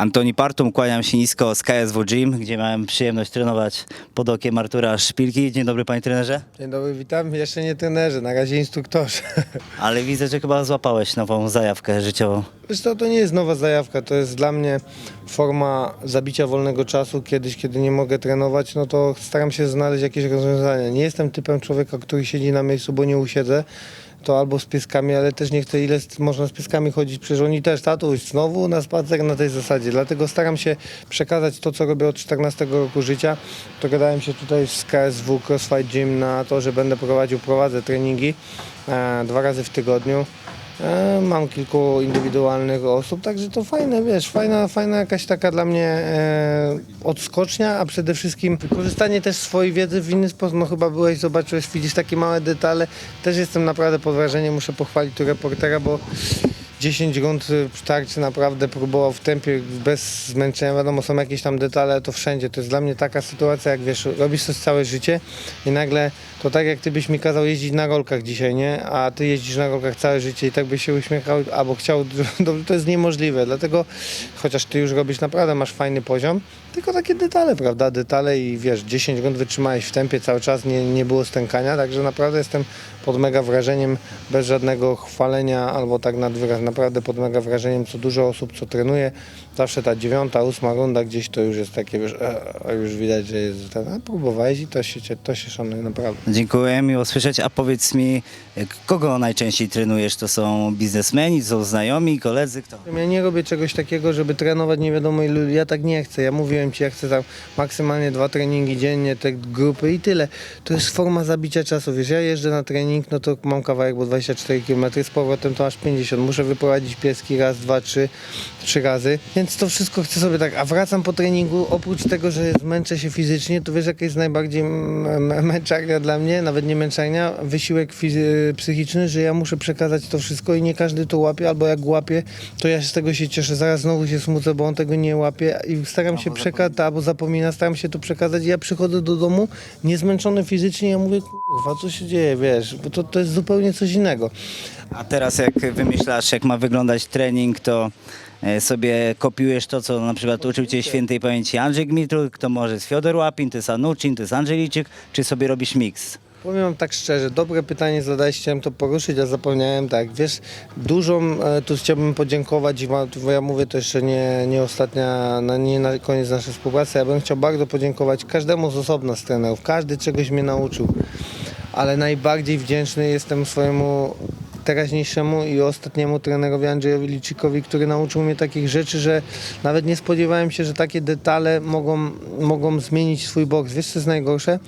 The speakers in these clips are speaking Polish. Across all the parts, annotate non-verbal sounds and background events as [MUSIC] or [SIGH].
Antoni Partum, kłaniam się nisko z KSW Gym, gdzie miałem przyjemność trenować pod okiem Artura Szpilki. Dzień dobry panie trenerze. Dzień dobry, witam. Jeszcze nie trenerzy, na razie instruktorzy. [LAUGHS] Ale widzę, że chyba złapałeś nową zajawkę życiową. Wiesz co, to nie jest nowa zajawka, to jest dla mnie forma zabicia wolnego czasu. Kiedyś, kiedy nie mogę trenować, no to staram się znaleźć jakieś rozwiązania. Nie jestem typem człowieka, który siedzi na miejscu, bo nie usiedzę. To albo z pieskami, ale też nie chcę, ile można z pieskami chodzić, przecież oni też, tatuś, znowu na spacer na tej zasadzie. Dlatego staram się przekazać to, co robię od 14 roku życia. Dogadałem się tutaj z KSW CrossFit Gym na to, że będę prowadził, prowadzę treningi e, dwa razy w tygodniu. E, Mam kilku indywidualnych osób, także to fajne, wiesz, fajna, fajna jakaś taka dla mnie e, odskocznia, a przede wszystkim wykorzystanie też swojej wiedzy w inny sposób. No chyba byłeś, zobaczyłeś, widzisz takie małe detale. Też jestem naprawdę pod wrażeniem, muszę pochwalić tu reportera, bo 10 rund tarczy naprawdę próbował w tempie, bez zmęczenia. Wiadomo, są jakieś tam detale, ale to wszędzie. To jest dla mnie taka sytuacja, jak wiesz, robisz coś całe życie i nagle to tak jak ty byś mi kazał jeździć na rolkach dzisiaj, nie? A ty jeździsz na rolkach całe życie i tak byś się uśmiechał, albo chciał, [LAUGHS] to, to jest niemożliwe. Dlatego, chociaż ty już robisz naprawdę, masz fajny poziom, tylko takie detale, prawda? Detale i wiesz, 10 rund wytrzymałeś w tempie cały czas, nie, nie było stękania, także naprawdę jestem pod mega wrażeniem, bez żadnego chwalenia albo tak nad wyraz, naprawdę pod mega wrażeniem, co dużo osób, co trenuje, zawsze ta dziewiąta, ósma runda gdzieś to już jest takie, wiesz, e, a już widać, że jest ten, a próbowałeś i to się, to się szanuje, naprawdę. Dziękuję, miło słyszeć. A powiedz mi, kogo najczęściej trenujesz? To są biznesmeni, to są znajomi, koledzy, kto? Ja nie robię czegoś takiego, żeby trenować nie wiadomo ilu, ja tak nie chcę, ja mówiłem ci, ja chcę tam maksymalnie dwa treningi dziennie, te grupy i tyle. To jest forma zabicia czasu, wiesz, ja jeżdżę na trening, no to mam kawałek, bo 24 km, z powrotem to aż 50, muszę wyprowadzić pieski raz, dwa, trzy, trzy razy, więc to wszystko chcę sobie tak, a wracam po treningu, oprócz tego, że zmęczę się fizycznie, to wiesz, jaka jest najbardziej męczarnia dla mnie, nawet nie męczarnia, wysiłek psychiczny, że ja muszę przekazać to wszystko i nie każdy to łapie, albo jak łapie, to ja się z tego się cieszę, zaraz znowu się smucę, bo on tego nie łapie i staram się przekazać, albo zapomina, staram się to przekazać. I ja przychodzę do domu niezmęczony fizycznie, ja mówię, kurwa, co się dzieje, wiesz, bo to, to jest zupełnie coś innego. A teraz jak wymyślasz, jak ma wyglądać trening, to e, sobie kopiujesz to, co na przykład uczył cię świętej pamięci Andrzej Gmitruk, to może jest Fiodor Łapin, to jest Anucin, to jest Andrzej Liczyk, czy sobie robisz miks? Powiem wam tak szczerze, dobre pytanie zadałeś, chciałem to poruszyć, a zapomniałem tak, wiesz, dużą, e, tu chciałbym podziękować tu ja mówię to jeszcze nie, nie ostatnia, na, nie na koniec naszej współpracy, ja bym chciał bardzo podziękować każdemu z osobna z trenerów, każdy czegoś mnie nauczył, ale najbardziej wdzięczny jestem swojemu teraźniejszemu i ostatniemu trenerowi Andrzejowi Liczykowi, który nauczył mnie takich rzeczy, że nawet nie spodziewałem się, że takie detale mogą, mogą zmienić swój boks. Wiesz co jest najgorsze?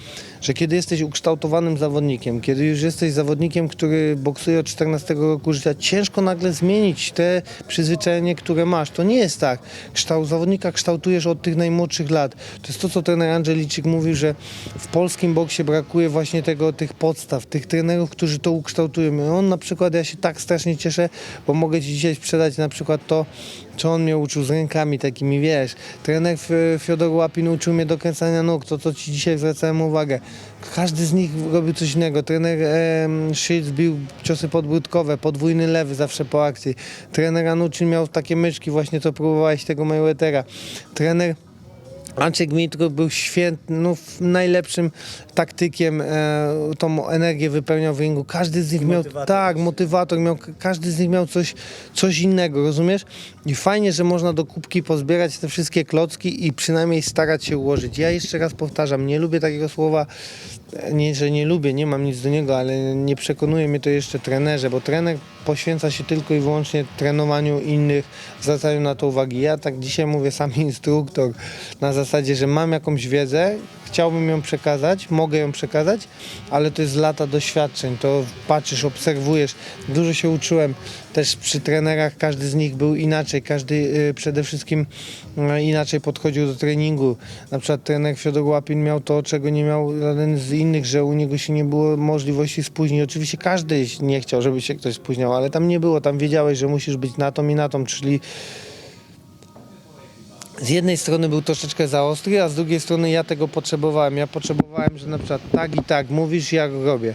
Że kiedy jesteś ukształtowanym zawodnikiem, kiedy już jesteś zawodnikiem, który boksuje od 14 roku życia, ciężko nagle zmienić te przyzwyczajenie, które masz. To nie jest tak. Kształt zawodnika kształtujesz od tych najmłodszych lat. To jest to, co trener Andrzej Liczyk mówił, że w polskim boksie brakuje właśnie tego, tych podstaw, tych trenerów, którzy to ukształtują. I on na przykład, ja się tak strasznie cieszę, bo mogę ci dzisiaj sprzedać na przykład to, co on mnie uczył z rękami takimi, wiesz. Trener Fiodor Łapin uczył mnie dokręcania nóg, to co ci dzisiaj zwracałem uwagę. Każdy z nich robił coś innego. Trener em, Shields bił ciosy podbródkowe, podwójny lewy zawsze po akcji. Trener Anucin miał takie myczki, właśnie to próbowałeś tego Mayweathera. Trener Andrzej Gmitruk był świetny, no, najlepszym taktykiem, e, tą energię wypełniał w ringu. Każdy z nich miał, motywator tak, motywator, miał, każdy z nich miał coś, coś innego, rozumiesz? I fajnie, że można do kubki pozbierać te wszystkie klocki i przynajmniej starać się ułożyć. Ja jeszcze raz powtarzam, nie lubię takiego słowa, nie, że nie lubię, nie mam nic do niego, ale nie przekonuje mnie to jeszcze trenerze, bo trener poświęca się tylko i wyłącznie trenowaniu innych, zwracają na to uwagi. Ja tak dzisiaj mówię sam [LAUGHS] instruktor, na zasadzie, że mam jakąś wiedzę, chciałbym ją przekazać, mogę ją przekazać, ale to jest lata doświadczeń, to patrzysz, obserwujesz, dużo się uczyłem, też przy trenerach każdy z nich był inaczej, każdy y, przede wszystkim y, inaczej podchodził do treningu. Na przykład trener Fiodor Łapin miał to, czego nie miał żaden z innych, że u niego się nie było możliwości spóźnień. Oczywiście każdy nie chciał, żeby się ktoś spóźniał, ale tam nie było, tam wiedziałeś, że musisz być na tą i na tą, czyli z jednej strony był troszeczkę za ostry, a z drugiej strony ja tego potrzebowałem. Ja potrzebowałem, że na przykład tak i tak mówisz, ja robię,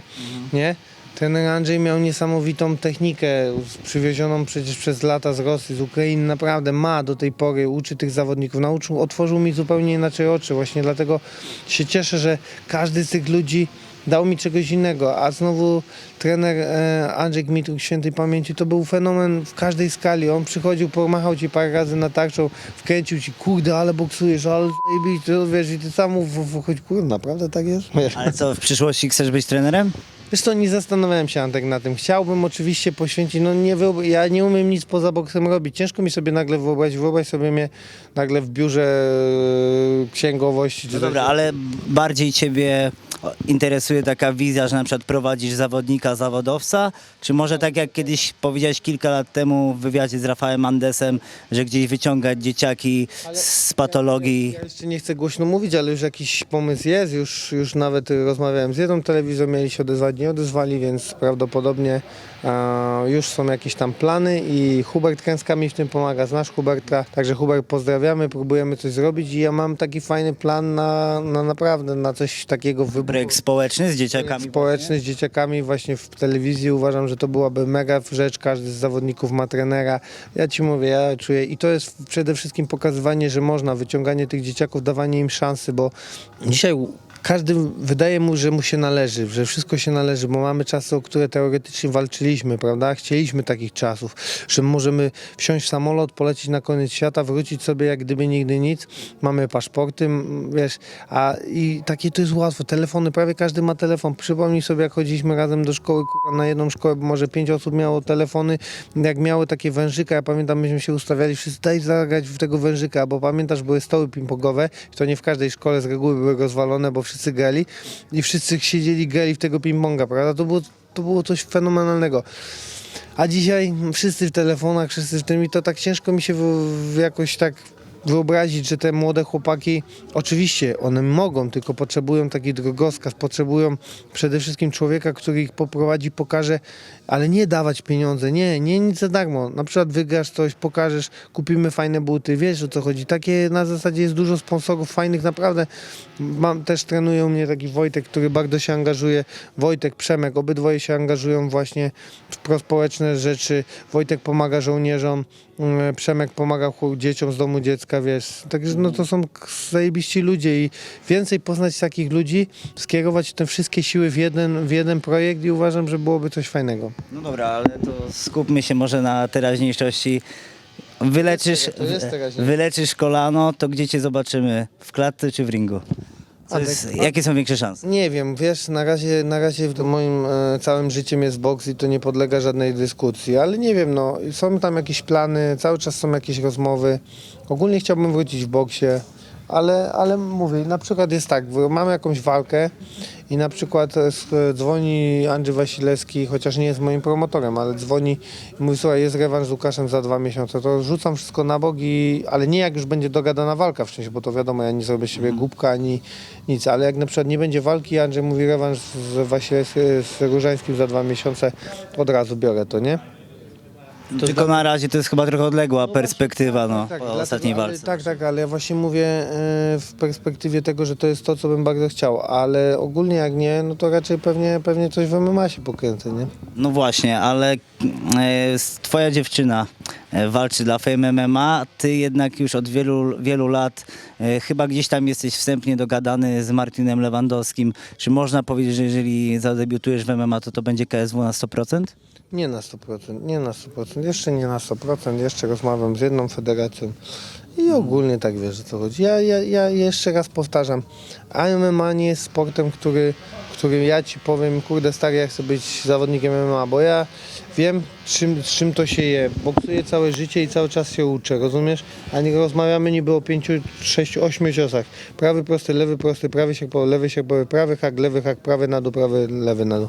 nie? Trener Andrzej miał niesamowitą technikę, przywiezioną przecież przez lata z Rosji, z Ukrainy, naprawdę ma do tej pory, uczy tych zawodników, nauczył, otworzył mi zupełnie inaczej oczy, właśnie dlatego się cieszę, że każdy z tych ludzi dał mi czegoś innego, a znowu trener e, Andrzej Gmitruk świętej pamięci to był fenomen w każdej skali, on przychodził, pomachał ci parę razy na tarczą, wkręcił ci, kurde, ale boksujesz, ale zajebiście, wiesz, i ty sam w- w- chodź, kurde, naprawdę tak jest? Ale co, w przyszłości chcesz być trenerem? Wiesz co, nie zastanawiałem się Antek na tym. Chciałbym oczywiście poświęcić, no nie wyob- ja nie umiem nic poza boksem robić. Ciężko mi sobie nagle wyobrazić, wyobraź sobie mnie nagle w biurze e, księgowości. No dobra, ale bardziej ciebie interesuje taka wizja, że na przykład prowadzisz zawodnika, zawodowca, czy może tak jak kiedyś powiedziałeś kilka lat temu w wywiadzie z Rafałem Andesem, że gdzieś wyciągać dzieciaki z patologii. Ja jeszcze nie chcę głośno mówić, ale już jakiś pomysł jest, już, już nawet rozmawiałem z jedną telewizją, mieli się odezwać, nie odezwali, więc prawdopodobnie e, już są jakieś tam plany i Hubert Kęska mi w tym pomaga, znasz Huberta, także Hubert pozdrawiamy, próbujemy coś zrobić i ja mam taki fajny plan na, na naprawdę, na coś takiego w Projekt społeczny z dzieciakami. społeczny z dzieciakami właśnie w telewizji. Uważam, że to byłaby mega rzecz. Każdy z zawodników ma trenera. Ja ci mówię, ja czuję i to jest przede wszystkim pokazywanie, że można, wyciąganie tych dzieciaków, dawanie im szansy, bo dzisiaj każdy wydaje mu, że mu się należy, że wszystko się należy, bo mamy czasy, o które teoretycznie walczyliśmy, prawda? Chcieliśmy takich czasów, że możemy wsiąść w samolot, polecieć na koniec świata, wrócić sobie jak gdyby nigdy nic. Mamy paszporty, wiesz, a i takie to jest łatwo. Telefony, prawie każdy ma telefon. Przypomnij sobie, jak chodziliśmy razem do szkoły, kurwa, na jedną szkołę, bo może pięć osób miało telefony, jak miały takie wężyka, ja pamiętam, myśmy się ustawiali, wszyscy daj zagrać w tego wężyka, bo pamiętasz, były stoły ping-pongowe, to nie w każdej szkole z reguły były rozwalone, bo wszyscy grali i wszyscy siedzieli, grali w tego ping-ponga, prawda? To było, to było coś fenomenalnego. A dzisiaj wszyscy w telefonach, wszyscy w tym i to tak ciężko mi się w, w jakoś tak wyobrazić, że te młode chłopaki, oczywiście one mogą, tylko potrzebują taki drogowskaz, potrzebują przede wszystkim człowieka, który ich poprowadzi, pokaże, ale nie dawać pieniądze, nie, nie nic za darmo. Na przykład wygrasz coś, pokażesz, kupimy fajne buty, wiesz o co chodzi. Takie na zasadzie jest dużo sponsorów fajnych, naprawdę. Mam, też trenuje u mnie taki Wojtek, który bardzo się angażuje. Wojtek, Przemek, obydwoje się angażują właśnie w prospołeczne rzeczy. Wojtek pomaga żołnierzom, Przemek pomaga chłop- dzieciom z domu dziecka, wiesz. Także no to są zajebiści ludzie i więcej poznać takich ludzi, skierować te wszystkie siły w jeden, w jeden projekt i uważam, że byłoby coś fajnego. No dobra, ale to skupmy się może na teraźniejszości. Wyleczysz, wyleczysz kolano, to gdzie cię zobaczymy? W klatce czy w ringu? Co jest, a- jakie są większe szanse? Nie wiem, wiesz, na razie, na razie w moim e, całym życiem jest boks i to nie podlega żadnej dyskusji, ale nie wiem, no, są tam jakieś plany, cały czas są jakieś rozmowy. Ogólnie chciałbym wrócić w boksie, ale, ale mówię, na przykład jest tak, w- mamy jakąś walkę i na przykład e, dzwoni Andrzej Wasilewski, chociaż nie jest moim promotorem, ale dzwoni i mówi, słuchaj, jest rewanż z Łukaszem za dwa miesiące, to rzucam wszystko na bok i, ale nie jak już będzie dogadana walka wcześniej, bo to wiadomo, ja nie zrobię siebie głupka ani nic, ale jak na przykład nie będzie walki, Andrzej mówi rewanż z z Różańskim za dwa miesiące, od razu biorę to, nie? Tylko na razie to jest chyba trochę odległa perspektywa no, Tak, po dlatego- ostatniej ale, walce. Tak, tak, ale ja właśnie mówię e, w perspektywie tego, że to jest to, co bym bardzo chciał, ale ogólnie jak nie, no to raczej pewnie, pewnie coś w MMA się pokręcę, nie? No właśnie, ale e, s- twoja dziewczyna e, walczy dla Fame MMA, ty jednak już od wielu, wielu lat chyba gdzieś tam jesteś wstępnie dogadany z Martinem Lewandowskim. Czy można powiedzieć, że jeżeli zadebiutujesz w MMA, to to będzie KSW na 100%? Nie na 100%, nie na 100%, jeszcze nie na 100%, jeszcze rozmawiam z jedną federacją i ogólnie tak wiesz co chodzi. Ja, ja, ja jeszcze raz powtarzam, MMA nie jest sportem, który, który ja ci powiem, kurde stary, ja chcę być zawodnikiem MMA, bo ja wiem czym, z czym to się je, boksuję całe życie i cały czas się uczę, rozumiesz? A nie rozmawiamy niby o pięciu, sześciu, ośmiu ciosach. Prawy, prosty, lewy, prosty, prawy sierpowy, lewy sierpowy, prawy hak, lewy hak, prawy na dół, prawy, lewy na dół.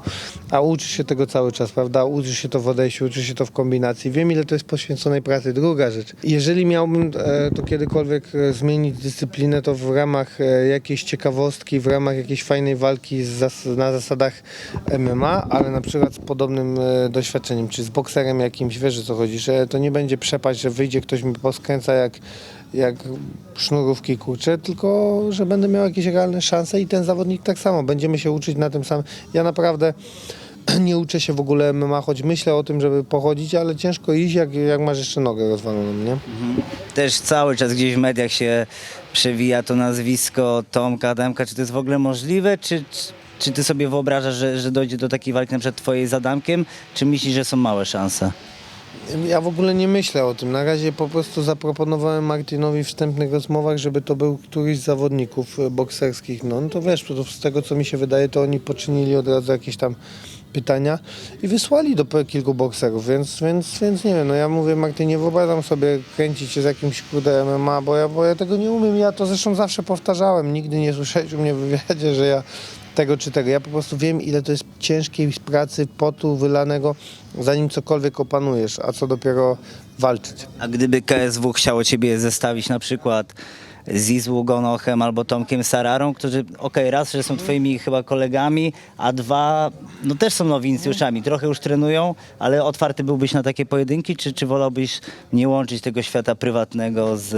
A uczysz się tego cały czas, prawda? Uczysz się to w odejściu, uczysz się to w kombinacji. Wiem, ile to jest poświęconej pracy. Druga rzecz. Jeżeli miałbym e, to kiedykolwiek e, zmienić dyscyplinę, to w ramach e, jakiejś ciekawostki, w ramach jakiejś fajnej walki zas- na zasadach MMA, ale na przykład z podobnym e, doświadczeniem, czy z bokserem jakimś, wiesz o co chodzi, że to nie będzie przepaść, że wyjdzie ktoś mi poskręca jak, jak sznurówki kurcze, tylko że będę miał jakieś realne szanse i ten zawodnik tak samo. Będziemy się uczyć na tym samym. Ja naprawdę [CLEARS THROAT] nie uczę się w ogóle MMA, choć myślę o tym, żeby pochodzić, ale ciężko iść, jak, jak masz jeszcze nogę rozwaloną, nie? Też cały czas gdzieś w mediach się przewija to nazwisko Tomka Adamka. Czy to jest w ogóle możliwe? Czy, czy, czy ty sobie wyobrażasz, że, że dojdzie do takiej walki na przykład twojej z Adamkiem? Czy myślisz, że są małe szanse? Ja w ogóle nie myślę o tym. Na razie po prostu zaproponowałem Martinowi w wstępnych rozmowach, żeby to był któryś z zawodników e, bokserskich. No, no to wiesz, z tego co mi się wydaje, to oni poczynili od razu jakieś tam pytania i wysłali do kilku bokserów, więc, więc, więc nie wiem, no ja mówię Martynie, wyobrażam sobie kręcić się z jakimś kurde MMA, bo ja, bo ja tego nie umiem, ja to zresztą zawsze powtarzałem, nigdy nie słyszałeś u mnie w wywiadzie, że ja tego czy tego. Ja po prostu wiem, ile to jest ciężkiej pracy, potu wylanego, zanim cokolwiek opanujesz, a co dopiero walczyć. A gdyby KSW chciało ciebie zestawić na przykład z Izłu Gonochem albo Tomkiem Sararą, którzy, okej, raz, że są twoimi chyba kolegami, a dwa, no też są nowincjuszami, trochę już trenują, ale otwarty byłbyś na takie pojedynki, czy, czy wolałbyś nie łączyć tego świata prywatnego z...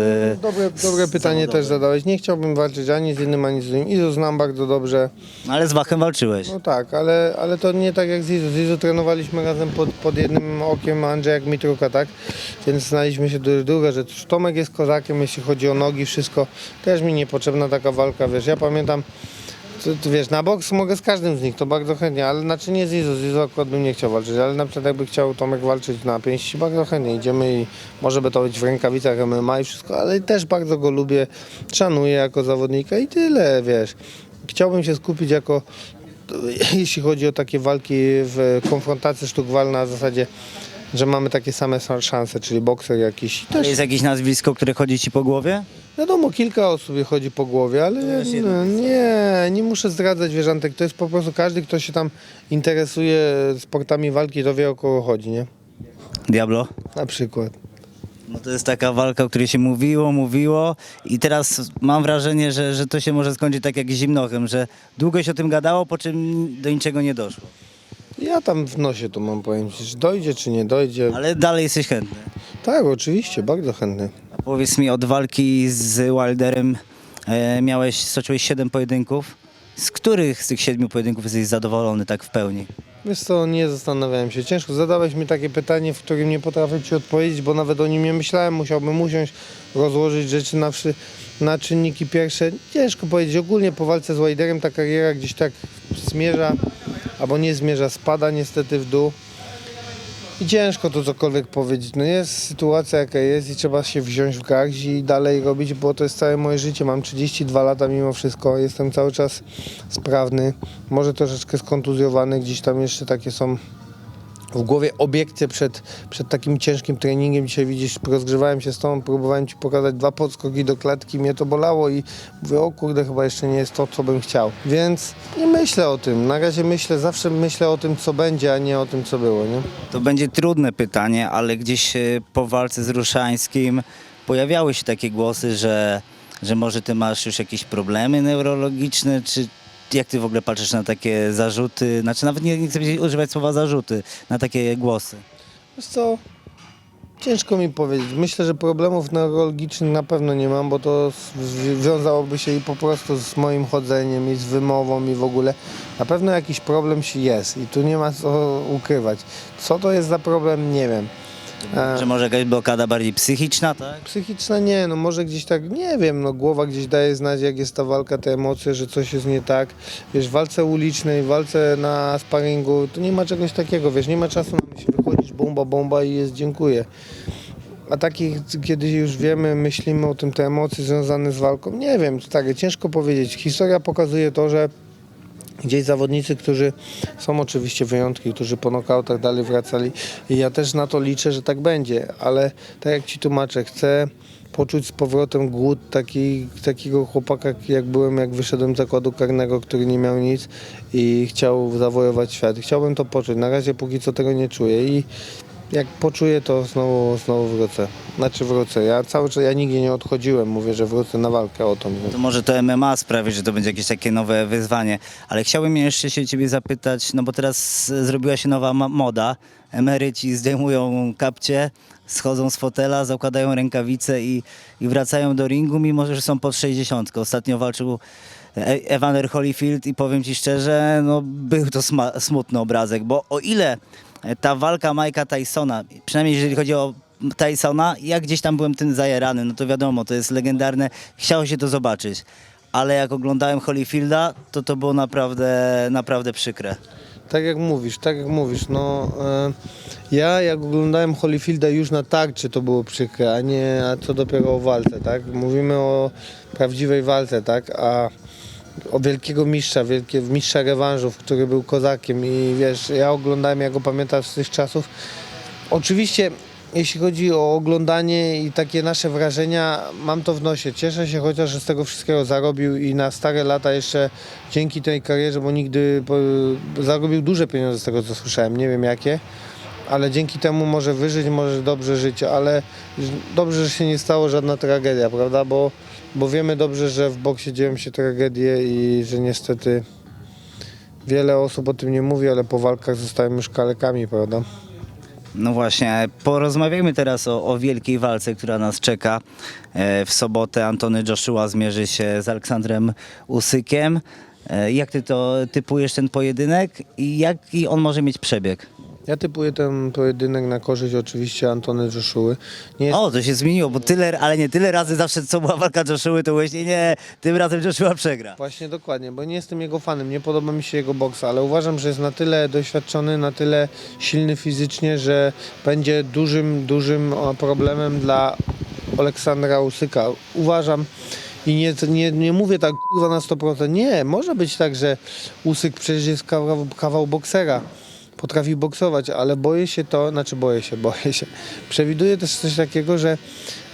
Dobre, dobre pytanie też zadałeś. Nie chciałbym walczyć ani z jednym, ani z drugim. Izu znam bardzo dobrze. Ale z Wachem walczyłeś. No tak, ale, ale to nie tak jak z Izu. Z Izu trenowaliśmy razem pod, pod jednym okiem Andrzeja Gmitruka, tak? Więc znaliśmy się do druga rzecz. Tomek jest kozakiem, jeśli chodzi o nogi, wszystko. Też mi niepotrzebna taka walka, wiesz. Ja pamiętam, wiesz, na boks mogę z każdym z nich, to bardzo chętnie, ale znaczy nie z Izu, z Izu akurat bym nie chciał walczyć, ale na przykład jakby chciał Tomek walczyć na pięści, bardzo chętnie idziemy i może by to być w rękawicach MMA i wszystko, ale też bardzo go lubię, szanuję jako zawodnika i tyle, wiesz. Chciałbym się skupić jako, jeśli chodzi o takie walki w konfrontacji sztuk walna na zasadzie, że mamy takie same szanse, czyli bokser jakiś. To jest jakieś nazwisko, które chodzi ci po głowie? Wiadomo, kilka osób chodzi po głowie, ale jest nie, jedno. nie, nie muszę zdradzać wieżantek. To jest po prostu każdy, kto się tam interesuje sportami walki, to wie o kogo chodzi, nie? Diablo? Na przykład. No to jest taka walka, o której się mówiło, mówiło i teraz mam wrażenie, że, że to się może skończyć tak jak z Zimnochem, że długo się o tym gadało, po czym do niczego nie doszło. Ja tam w nosie to mam powiem ci, czy dojdzie, czy nie dojdzie. Ale dalej jesteś chętny. Tak, oczywiście, bardzo chętny. A powiedz mi, od walki z Wilderem e, miałeś, stoczyłeś 7 pojedynków. Z których z tych siedmiu pojedynków jesteś zadowolony tak w pełni? Wiesz co, nie zastanawiałem się. Ciężko zadałeś mi takie pytanie, w którym nie potrafię ci odpowiedzieć, bo nawet o nim nie myślałem. Musiałbym usiąść, rozłożyć rzeczy na, wszy- na czynniki pierwsze. Ciężko powiedzieć. Ogólnie po walce z Widerem ta kariera gdzieś tak zmierza, albo nie zmierza, spada niestety w dół. I ciężko to cokolwiek powiedzieć. No jest sytuacja jaka jest i trzeba się wziąć w garść i dalej robić, bo to jest całe moje życie. Mam 32 lata mimo wszystko, jestem cały czas sprawny. Może troszeczkę skontuzjowany, gdzieś tam jeszcze takie są w głowie obiekcje przed, przed takim ciężkim treningiem. Dzisiaj widzisz, rozgrzewałem się z tobą, próbowałem ci pokazać dwa podskoki do klatki, mnie to bolało i mówię, o kurde, chyba jeszcze nie jest to, co bym chciał. Więc nie myślę o tym. Na razie myślę, zawsze myślę o tym, co będzie, a nie o tym, co było, nie? To będzie trudne pytanie, ale gdzieś e, po walce z Ruszańskim pojawiały się takie głosy, że, że może ty masz już jakieś problemy neurologiczne, czy jak ty w ogóle patrzysz na takie zarzuty, znaczy nawet nie, nie chcę używać słowa zarzuty, na takie głosy. Wiesz co, ciężko mi powiedzieć. Myślę, że problemów neurologicznych na pewno nie mam, bo to wiązałoby się i po prostu z moim chodzeniem i z wymową i w ogóle. Na pewno jakiś problem się jest i tu nie ma co ukrywać. Co to jest za problem, nie wiem. E, Że może jakaś blokada bardziej psychiczna, tak? Psychiczna nie, no może gdzieś tak, nie wiem, no głowa gdzieś daje znać, jak jest ta walka, te emocje, że coś jest nie tak. Wiesz, w walce ulicznej, w walce na sparingu, to nie ma czegoś takiego, wiesz, nie ma czasu na myśl, wychodzisz, bomba, bomba i jest dziękuję. A takich, kiedy już wiemy, myślimy o tym, te emocje związane z walką, nie wiem, tak, ciężko powiedzieć. Historia pokazuje to, że gdzieś zawodnicy, którzy są oczywiście wyjątki, którzy po nokautach dalej wracali i ja też na to liczę, że tak będzie, ale tak jak ci tłumaczę, chcę poczuć z powrotem głód taki, takiego chłopaka, jak byłem, jak wyszedłem z zakładu karnego, który nie miał nic i chciał zawojować świat. Chciałbym to poczuć. Na razie póki co tego nie czuję i jak poczuję, to znowu, znowu wrócę. Znaczy wrócę. Ja cały czas, ja nigdzie nie odchodziłem. Mówię, że wrócę na walkę o to. To może to MMA sprawi, że to będzie jakieś takie nowe wyzwanie. Ale chciałbym jeszcze się ciebie zapytać, no bo teraz zrobiła się nowa moda. Emeryci zdejmują kapcie, schodzą z fotela, zakładają rękawice i, i wracają do ringu, mimo że są pod 60. Ostatnio walczył E- Evander Holyfield i powiem ci szczerze, no był to smutny obrazek, bo o ile ta walka Mike'a Tysona, przynajmniej jeżeli chodzi o Tysona, ja gdzieś tam byłem tym zajerany, no to wiadomo, to jest legendarne, chciało się to zobaczyć. Ale jak oglądałem Holyfielda, to to było naprawdę, naprawdę przykre. Tak jak mówisz, tak jak mówisz, no e, ja jak oglądałem Holyfielda już na tarczy to było przykre, a nie a co dopiero o walce, tak? Mówimy o prawdziwej walce, tak? A o wielkiego mistrza, wielkie, mistrza rewanżów, który był kozakiem i wiesz, ja oglądałem, ja go pamiętam z tych czasów. Oczywiście jeśli chodzi o oglądanie i takie nasze wrażenia, mam to w nosie. Cieszę się chociaż, że z tego wszystkiego zarobił i na stare lata jeszcze dzięki tej karierze, bo nigdy po, zarobił duże pieniądze z tego co słyszałem, nie wiem jakie, ale dzięki temu może wyżyć, może dobrze żyć, ale dobrze, że się nie stało żadna tragedia, prawda, bo, bo wiemy dobrze, że w boksie dzieją się tragedie i że niestety wiele osób o tym nie mówi, ale po walkach zostają już kalekami, prawda. No właśnie, porozmawiajmy teraz o, o wielkiej walce, która nas czeka. E, W sobotę Antony Joshua zmierzy się z Aleksandrem Usykiem. E, Jak ty to typujesz ten pojedynek i jaki on może mieć przebieg? Ja typuję ten pojedynek na korzyść oczywiście Antony Joshuły. Nie jest, O, to się zmieniło, bo tyle, ale nie tyle razy zawsze co była walka Joshua, to właśnie nie, tym razem Joshua przegra. Właśnie dokładnie, bo nie jestem jego fanem, nie podoba mi się jego boksa, ale uważam, że jest na tyle doświadczony, na tyle silny fizycznie, że będzie dużym, dużym problemem dla Aleksandra Usyka. Uważam i nie, nie, nie mówię tak kurwa na 100%. Nie, może być tak, że Usyk przecież jest kawał, kawał boksera. Potrafi boksować, ale boję się to, znaczy boję się, [LAUGHS] boję się. Przewiduję też coś takiego, że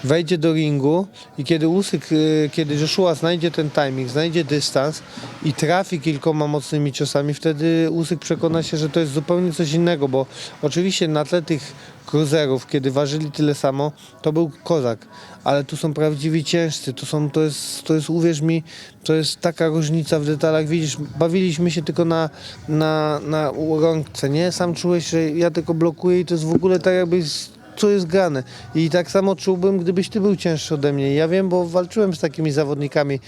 wejdzie do ringu i kiedy Usyk, y, kiedy Joshua znajdzie ten timing, znajdzie dystans i trafi kilkoma mocnymi ciosami, wtedy Usyk przekona się, że to jest zupełnie coś innego, bo oczywiście na tle tych cruzerów, kiedy ważyli tyle samo, to był kozak, ale tu są prawdziwi ciężcy, to, są, to, jest, to jest, uwierz mi, to jest taka różnica w detalach, widzisz, bawiliśmy się tylko na, na, na rączce, nie? Sam czułeś, że ja tylko blokuję i to jest w ogóle tak jakbyś co jest grane. I tak samo czułbym, gdybyś ty był cięższy ode mnie. Ja wiem, bo walczyłem z takimi zawodnikami.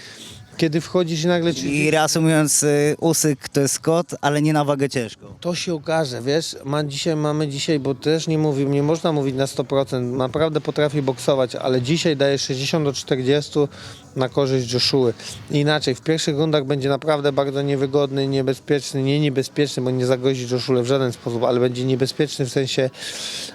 Kiedy wchodzisz i nagle ci... I reasumując, y, Usyk to jest Scott, ale nie na wagę ciężką. To się okaże, wiesz, ma dzisiaj, mamy dzisiaj, bo też nie mówi, nie można mówić na 100%, naprawdę potrafi boksować, ale dzisiaj daje 60 do 40 na korzyść Joshua. Inaczej, w pierwszych rundach będzie naprawdę bardzo niewygodny, niebezpieczny, nie niebezpieczny, bo nie zagrozi Joshua w żaden sposób, ale będzie niebezpieczny w sensie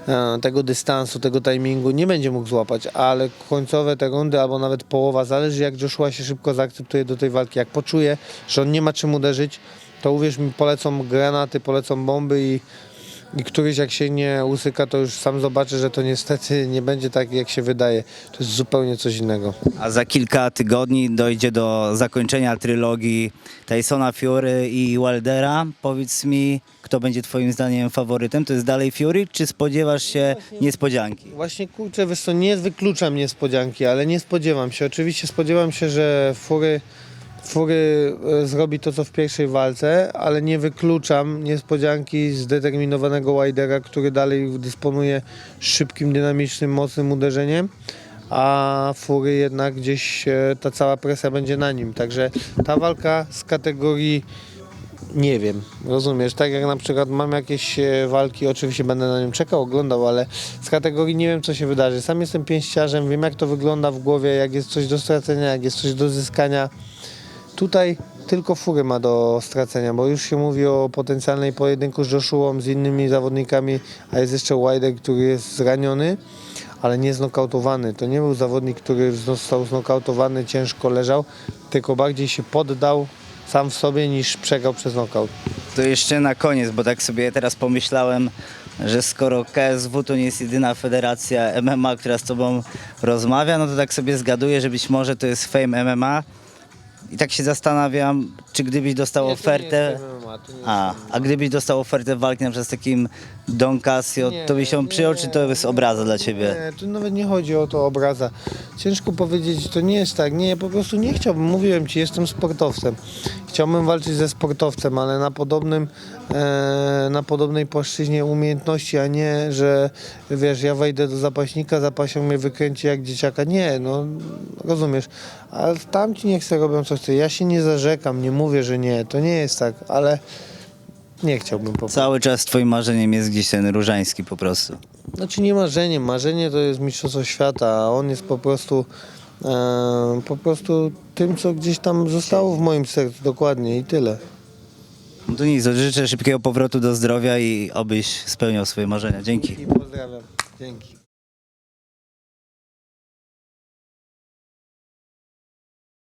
e, tego dystansu, tego timingu, nie będzie mógł złapać, ale końcowe te rundy, albo nawet połowa, zależy jak Joshua się szybko zaakceptuje do tej walki, jak poczuje, że on nie ma czym uderzyć, to uwierz mi, polecą granaty, polecą bomby i, i któryś jak się nie usyka, to już sam zobaczy, że to niestety nie będzie tak, jak się wydaje. To jest zupełnie coś innego. A za kilka tygodni dojdzie do zakończenia trylogii Tysona Fury i Wildera. Powiedz mi, kto będzie twoim zdaniem faworytem? To jest dalej Fury, czy spodziewasz się niespodzianki? Właśnie kurczę, wiesz co, nie wykluczam niespodzianki, ale nie spodziewam się. Oczywiście spodziewam się, że Fury, Fury e, zrobi to, co w pierwszej walce, ale nie wykluczam niespodzianki zdeterminowanego Widera, który dalej dysponuje szybkim, dynamicznym, mocnym uderzeniem. A Fury jednak gdzieś e, ta cała presja będzie na nim. Także ta walka z kategorii nie wiem, rozumiesz, tak jak na przykład mam jakieś e, walki, oczywiście będę na nim czekał, oglądał, ale z kategorii nie wiem co się wydarzy. Sam jestem pięściarzem, wiem jak to wygląda w głowie, jak jest coś do stracenia, jak jest coś do zyskania. Tutaj tylko Fury ma do stracenia, bo już się mówi o potencjalnej pojedynku z Joshuą, z innymi zawodnikami, a jest jeszcze Wilder, który jest zraniony, ale nie znokautowany. To nie był zawodnik, który został znokautowany, ciężko leżał, tylko bardziej się poddał sam w sobie niż przegrał przez nokaut. To jeszcze na koniec, bo tak sobie teraz pomyślałem, że skoro KSW to nie jest jedyna federacja MMA, która z tobą rozmawia, no to tak sobie zgaduję, że być może to jest Fame MMA. I tak się zastanawiam, czy gdybyś dostał ofertę... A, a gdybyś dostał ofertę walki na przykład z takim Don Casio, to byś ją przyjął, czy to jest obraza dla ciebie? Nie, tu nawet nie chodzi o to obraza. Ciężko powiedzieć, to nie jest tak. Nie, po prostu nie chciałbym. Mówiłem ci, jestem sportowcem. Chciałbym walczyć ze sportowcem, ale na podobnym, e, na podobnej płaszczyźnie umiejętności, a nie, że wiesz, ja wejdę do zapaśnika, zapaśnik mnie wykręci jak dzieciaka. Nie, no rozumiesz. Ale tamci niech sobie robią co chce. Ja się nie zarzekam, nie mówię, że nie. To nie jest tak, ale nie chciałbym po prostu. Cały czas twoim marzeniem jest gdzieś ten różański po prostu. Znaczy nie marzeniem. Marzenie to jest mistrzostwo świata, a on jest po prostu e, po prostu tym, co gdzieś tam zostało w moim sercu dokładnie i tyle. No to nic, życzę szybkiego powrotu do zdrowia i obyś spełniał swoje marzenia. Dzięki. I pozdrawiam. Dzięki.